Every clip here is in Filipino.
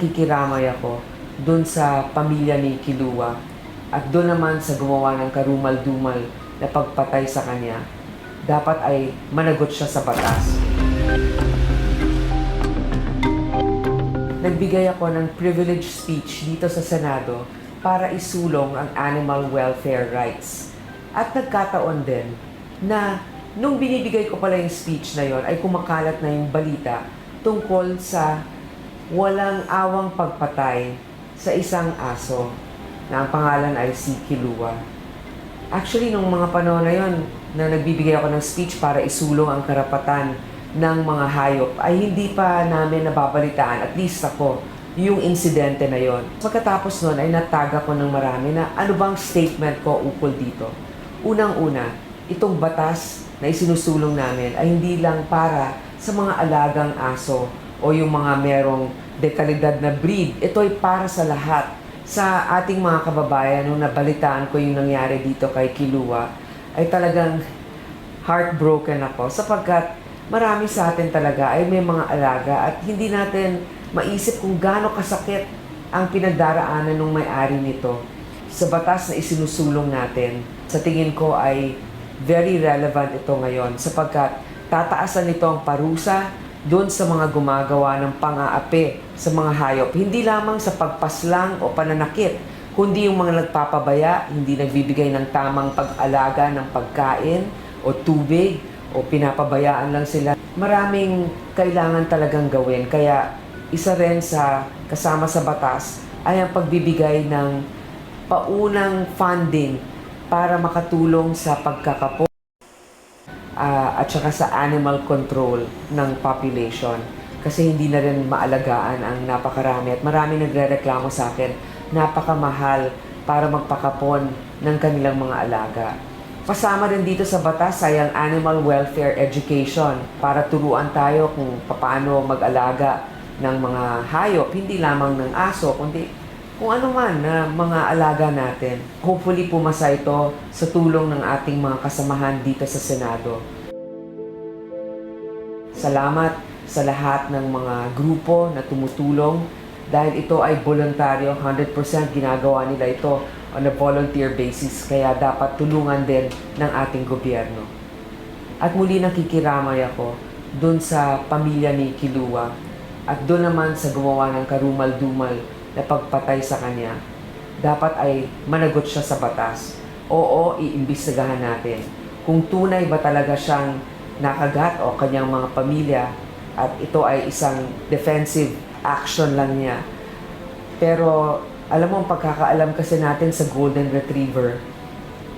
Kikiramay ako dun sa pamilya ni Kilua at doon naman sa gumawa ng karumal-dumal na pagpatay sa kanya, dapat ay managot siya sa batas. Nagbigay ako ng privilege speech dito sa Senado para isulong ang animal welfare rights. At nagkataon din na nung binibigay ko pala yung speech na yon ay kumakalat na yung balita tungkol sa walang awang pagpatay sa isang aso na ang pangalan ay si Kilua. Actually, nung mga panahon na yon na nagbibigay ako ng speech para isulong ang karapatan ng mga hayop, ay hindi pa namin nababalitaan, at least ako, yung insidente na yon. Pagkatapos nun ay nataga ko ng marami na ano bang statement ko ukol dito. Unang-una, itong batas na isinusulong namin ay hindi lang para sa mga alagang aso o yung mga merong dekalidad na breed. Ito ay para sa lahat. Sa ating mga kababayan, nung nabalitaan ko yung nangyari dito kay Kilua, ay talagang heartbroken ako sapagkat marami sa atin talaga ay may mga alaga at hindi natin maisip kung gaano kasakit ang pinagdaraanan ng may-ari nito sa batas na isinusulong natin. Sa tingin ko ay very relevant ito ngayon sapagkat tataasan nito ang parusa doon sa mga gumagawa ng pang-aapi sa mga hayop. Hindi lamang sa pagpaslang o pananakit, kundi yung mga nagpapabaya, hindi nagbibigay ng tamang pag-alaga ng pagkain o tubig o pinapabayaan lang sila. Maraming kailangan talagang gawin. Kaya isa rin sa kasama sa batas ay ang pagbibigay ng paunang funding para makatulong sa pagkakapo ah, at saka sa animal control ng population. Kasi hindi na rin maalagaan ang napakarami. At marami nagre-reklamo sa akin napakamahal para magpakapon ng kanilang mga alaga. Kasama rin dito sa batas ay ang animal welfare education. Para turuan tayo kung paano mag-alaga ng mga hayop, hindi lamang ng aso, kundi kung ano man na mga alaga natin. Hopefully pumasa ito sa tulong ng ating mga kasamahan dito sa Senado. Salamat sa lahat ng mga grupo na tumutulong dahil ito ay voluntaryo, 100% ginagawa nila ito on a volunteer basis kaya dapat tulungan din ng ating gobyerno. At muli nakikiramay ako dun sa pamilya ni Kilua at doon naman sa gumawa ng karumal-dumal na pagpatay sa kanya. Dapat ay managot siya sa batas. Oo, iimbestigahan natin kung tunay ba talaga siyang nakagat o kanyang mga pamilya at ito ay isang defensive action lang niya. Pero alam mo, ang pagkakaalam kasi natin sa Golden Retriever,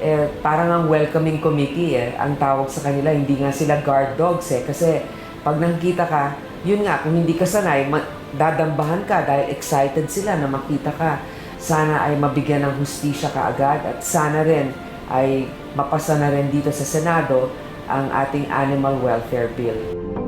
eh, parang ang welcoming committee eh. Ang tawag sa kanila, hindi nga sila guard dogs eh. Kasi pag nakikita ka, yun nga, kung hindi ka sanay, ma- dadambahan ka dahil excited sila na makita ka. Sana ay mabigyan ng hustisya kaagad at sana rin ay mapasa na rin dito sa Senado ang ating Animal Welfare Bill.